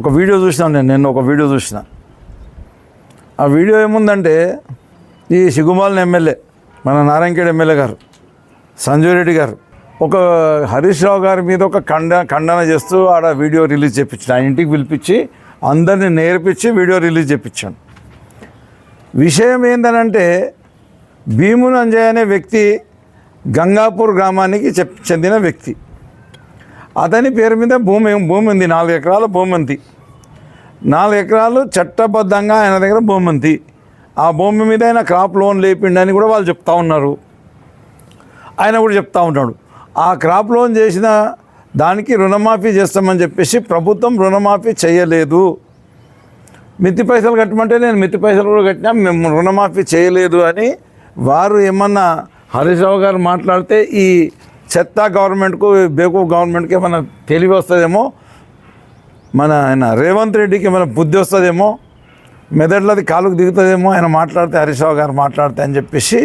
ఒక వీడియో చూసినాను నేను నిన్న ఒక వీడియో చూసిన. ఆ వీడియో ఏముందంటే ఈ సిగుమాలని ఎమ్మెల్యే మన నారాయణఖేడ్ ఎమ్మెల్యే గారు సంజయ్ రెడ్డి గారు ఒక హరీష్ రావు గారి మీద ఒక ఖండ ఖండన చేస్తూ ఆడ వీడియో రిలీజ్ చేయించాడు ఆయన ఇంటికి పిలిపించి అందరిని నేర్పించి వీడియో రిలీజ్ చేయించాడు విషయం ఏంటనంటే భీమునంజయ్ అనే వ్యక్తి గంగాపూర్ గ్రామానికి చెప్ చెందిన వ్యక్తి. అతని పేరు మీద భూమి భూమి ఉంది నాలుగు ఎకరాల భూమి ఉంది నాలుగు ఎకరాలు చట్టబద్ధంగా ఆయన దగ్గర భూమి ఉంది ఆ భూమి మీద ఆయన క్రాప్ లోన్ లేపిండని కూడా వాళ్ళు చెప్తా ఉన్నారు. ఆయన కూడా చెప్తా ఉన్నాడు. ఆ క్రాప్ లోన్ చేసిన దానికి రుణమాఫీ చేస్తామని చెప్పేసి ప్రభుత్వం రుణమాఫీ చేయలేదు. మిత్తి పైసలు కట్టమంటే నేను మిత్తి పైసలు కూడా కట్టినా మేము రుణమాఫీ చేయలేదు అని వారు ఏమన్నా హరీష్ రావు గారు మాట్లాడితే ఈ చెత్త గవర్నమెంట్కు బేకూ గవర్నమెంట్కి మన తెలివి వస్తుందేమో మన ఆయన రేవంత్ రెడ్డికి ఏమైనా బుద్ధి వస్తుందేమో మెదడులది కాలుకు దిగుతుందేమో ఆయన మాట్లాడితే హరీష్ రావు గారు మాట్లాడితే అని చెప్పేసి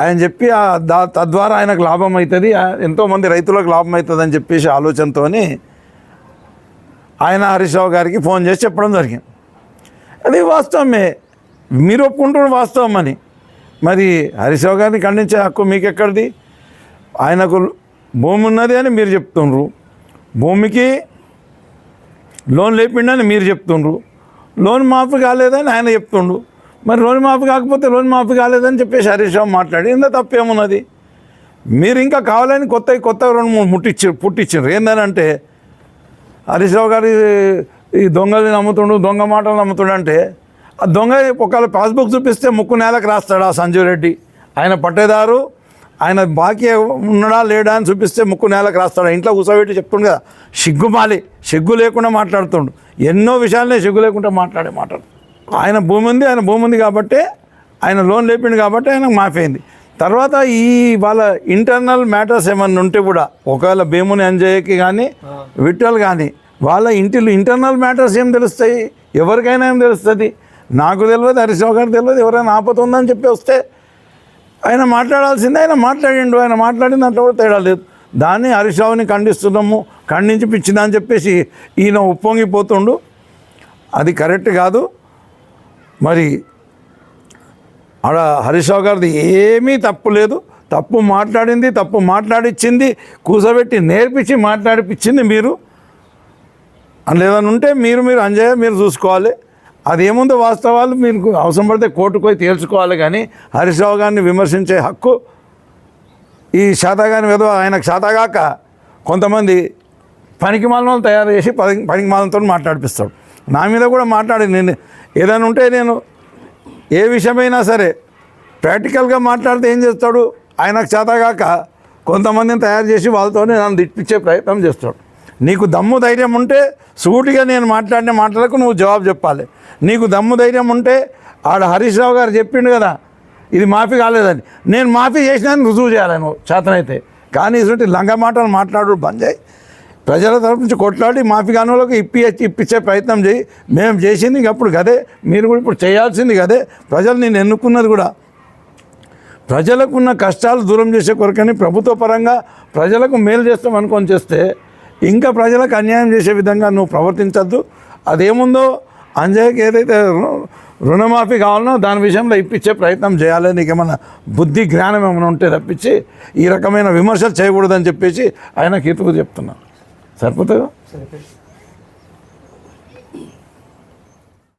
ఆయన చెప్పి ఆ దా తద్వారా ఆయనకు లాభం అవుతుంది ఎంతోమంది రైతులకు లాభం అవుతుంది అని చెప్పేసి ఆలోచనతోని ఆయన హరీష్ రావు గారికి ఫోన్ చేసి చెప్పడం జరిగింది. అది వాస్తవమే. మీరు ఒప్పుకుంటున్న వాస్తవం అని మరి హరీష్ రావు గారిని ఖండించే హక్కు మీకు ఎక్కడిది ఆయనకు భూమి ఉన్నది అని మీరు చెప్తుండ్రు. భూమికి లోన్ లేపిండని మీరు చెప్తుండ్రు. లోన్ మాఫీ కాలేదని ఆయన చెప్తుండు. మరి లోన్ మాఫీ కాకపోతే లోన్ మాఫీ కాలేదని చెప్పేసి హరీష్ రావు మాట్లాడి ఇంత తప్పేమున్నది? మీరు ఇంకా కావాలని కొత్త కొత్త రెండు మూడు ముట్టించి పుట్టించారు ఏందనంటే హరీష్ రావు గారు ఈ దొంగలు నమ్ముతుండు దొంగ మాటలు నమ్ముతుండు అంటే ఆ దొంగ ఒకవేళ పాస్బుక్ చూపిస్తే ముక్కు నేలకు రాస్తాడు ఆ సంజీవ్ రెడ్డి? ఆయన పట్టేదారు ఆయన బాకీ ఉన్నాడా లేడా అని చూపిస్తే ముక్కు నేలకు రాస్తాడు. ఇంట్లో కూర్చోబెట్టి చెప్తుండు కదా. సిగ్గుమాలి సిగ్గు లేకుండా మాట్లాడుతుండు. ఎన్నో విషయాలనే సిగ్గు లేకుండా మాట్లాడే మాట్లాడు ఆయన భూమి ఉంది ఆయన భూమి ఉంది కాబట్టి ఆయన లోన్ లేపిండు కాబట్టి ఆయనకు మాఫీ అయింది. తర్వాత ఈ వాళ్ళ ఇంటర్నల్ మ్యాటర్స్ ఏమన్నా ఉంటే కూడా ఒకవేళ భీముని అంజయ్యకి కానీ విఠల్ కానీ వాళ్ళ ఇంటిలో ఇంటర్నల్ మ్యాటర్స్ ఏం తెలుస్తాయి? ఎవరికైనా ఏం తెలుస్తుంది? నాకు తెలియదు హరీశ్రావు గారికి తెలియదు ఎవరైనా ఆపద ఉందని చెప్పి వస్తే ఆయన మాట్లాడాల్సిందే ఆయన మాట్లాడిండు ఆయన మాట్లాడిన దాంట్లో కూడా తేడా లేదు. దాన్ని హరీశ్రావుని ఖండిస్తున్నాము ఖండించి పిచ్చిందని చెప్పేసి ఈయన ఉప్పొంగిపోతుండు. అది కరెక్ట్ కాదు. మరి ఆడ హరీష్ రావు గారిది ఏమీ తప్పు లేదు. తప్పు మాట్లాడింది తప్పు మాట్లాడిచ్చింది కూసబెట్టి నేర్పించి మాట్లాడిపించింది మీరు. అని లేదని ఉంటే మీరు మీరు అంజయ్య మీరు చూసుకోవాలి. అదేముందో వాస్తవాలు? మీకు అవసరం పడితే కోర్టుకు పోయి తేల్చుకోవాలి కానీ హరిశ్రావు గారిని విమర్శించే హక్కు ఈ శాతగాని విధవ ఆయనకు శాతగాక కొంతమంది పనికి మాలను తయారు చేసి పని పనికి మాలతో మాట్లాడిపిస్తాడు. నా మీద కూడా మాట్లాడి నేను ఏదైనా ఉంటే నేను ఏ విషయమైనా సరే ప్రాక్టికల్గా మాట్లాడితే ఏం చేస్తాడు? ఆయనకు చేతగాక కొంతమందిని తయారు చేసి వాళ్ళతోనే నన్ను తిప్పించే ప్రయత్నం చేస్తాడు. నీకు దమ్ము ధైర్యం ఉంటే సూటిగా నేను మాట్లాడిన మాటలకు నువ్వు జవాబు చెప్పాలి. నీకు దమ్ము ధైర్యం ఉంటే ఆడ హరీష్ రావు గారు చెప్పిండు కదా ఇది మాఫీ కాలేదని. నేను మాఫీ చేసినాను రుజువు చేయాలి నువ్వు చేతనైతే. కానీ ఇటువంటి లంగ మాటలు మాట్లాడు బంద్ చేయి. ప్రజల తరపు నుంచి కొట్లాడి మాఫీ కానులకు ఇప్పి ఇప్పించే ప్రయత్నం చేయి. మేము చేసింది అప్పుడు కదే మీరు కూడా ఇప్పుడు చేయాల్సింది గదే. ప్రజలు నేను ఎన్నుకున్నది కూడా. ప్రజలకు ఉన్న కష్టాలు దూరం చేసే కొరకని ప్రభుత్వ పరంగా ప్రజలకు మేలు చేస్తాం అనుకొని చేస్తే ఇంకా ప్రజలకు అన్యాయం చేసే విధంగా నువ్వు ప్రవర్తించద్దు. అదేముందో అంజయ్యకి ఏదైతే రుణమాఫీ కావాలనో దాని విషయంలో ఇప్పించే ప్రయత్నం చేయాలి. నీకు ఏమైనా బుద్ధి జ్ఞానం ఏమైనా ఉంటే తప్పించి ఈ రకమైన విమర్శలు చేయకూడదని చెప్పేసి ఆయన కీర్తికు చెప్తున్నాను సరిపోతుందా?